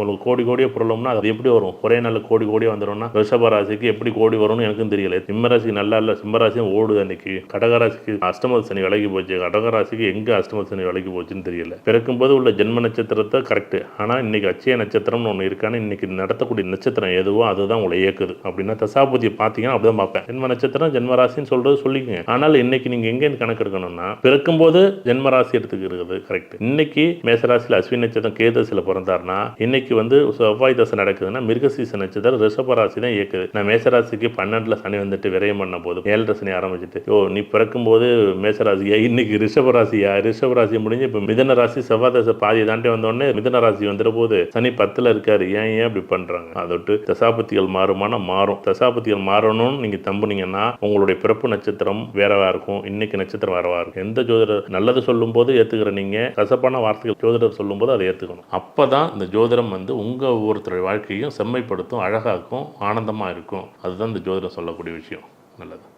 உங்களுக்கு கோடி கோடியே புரளும்னா அது எப்படி வரும்? ஒரே நாள் கோடி கோடியே வந்துடும்னா ரிஷப ராசிக்கு எப்படி கோடி வரும்னு எனக்கும் தெரியல. சிம்மராசிக்கு நல்லா இல்லை சிம்மராசியும் ஓடுது அன்னைக்கு. கடகராசிக்கு அஷ்டம சனி விலகி போச்சு. கடகராசிக்கு எங்க அஷ்டம சனி விலகி போச்சுன்னு தெரியல. பிறக்கும்போது உள்ள ஜென்ம நட்சத்திரத்தை கரெக்ட் ஆனா இன்னைக்கு அச்சய நட்சத்திரம்னு ஒன்று இருக்கான்னு இன்னைக்கு நடத்தக்கூடிய நட்சத்திரம் எதுவோ அதுதான் உங்களை இயக்குது. அப்படின்னா தசாபதியை பார்த்தீங்கன்னா அப்படிதான் பார்ப்பேன். ஜென்ம நட்சத்திரம் ஜென்ம ராசின்னு சொல்றது சொல்லிக்கங்க. ஆனால் இன்னைக்கு நீங்க எங்க கணக்கு எடுக்கணும்னா பிறக்கும்போது ஜென்ம ராசி எடுத்துக்கிறது கரெக்ட் இன்னைக்கு மேசராசியில் அஸ்வின் நட்சத்திரம் கேதசில பிறந்தாருன்னா இன்னைக்கு வந்து செவ்வாய் தசை நடக்குதுன்னா மிருகசீச நட்சத்திரம் ரிஷப ராசி தான் இயக்குது. நான் மேசராசிக்கு பன்னெண்டுல சனி வந்துட்டு விரயம் பண்ண போது ஏழரை சனி ஆரம்பிச்சுட்டு ஓ நீ பிறக்கும்போது மேசராசியா? இன்னைக்கு ரிஷப ராசியா? ரிஷப ராசி முடிஞ்சு இப்போ மிதன ராசி செவ்வாய் தசை பாதி தாண்டி வந்தோடனே மிதன ராசி வந்துட போது சனி பத்துல இருக்காரு. ஏன் ஏன் அப்படி பண்றாங்க? அதோட்டு தசாபத்திகள் மாறுமானா மாறும். தசாபத்திகள் மாறணும்னு நீங்க தம்புனீங்கன்னா உங்களுடைய பிறப்பு நட்சத்திரம் வேறவா இருக்கும். இன்னைக்கு நட்சத்திரம் வேறவா இருக்கும். எந்த ஜோதிடர் நல்லது சொல்லும் போது ஏத்துக்கிற நீங்க கசப்பான வார்த்தைகள் ஜோதிடர் சொல்லும் போது அதை ஏத்துக்கணும். அப்பதான் இந்த ஜோதிடம் வந்து உங்க ஒவ்வொருத்தருடைய வாழ்க்கையும் செம்மைப்படுத்தும் அழகாக்கும் ஆனந்தமா இருக்கும். அதுதான் இந்த ஜோதிடம் சொல்லக்கூடிய விஷயம். நல்லது.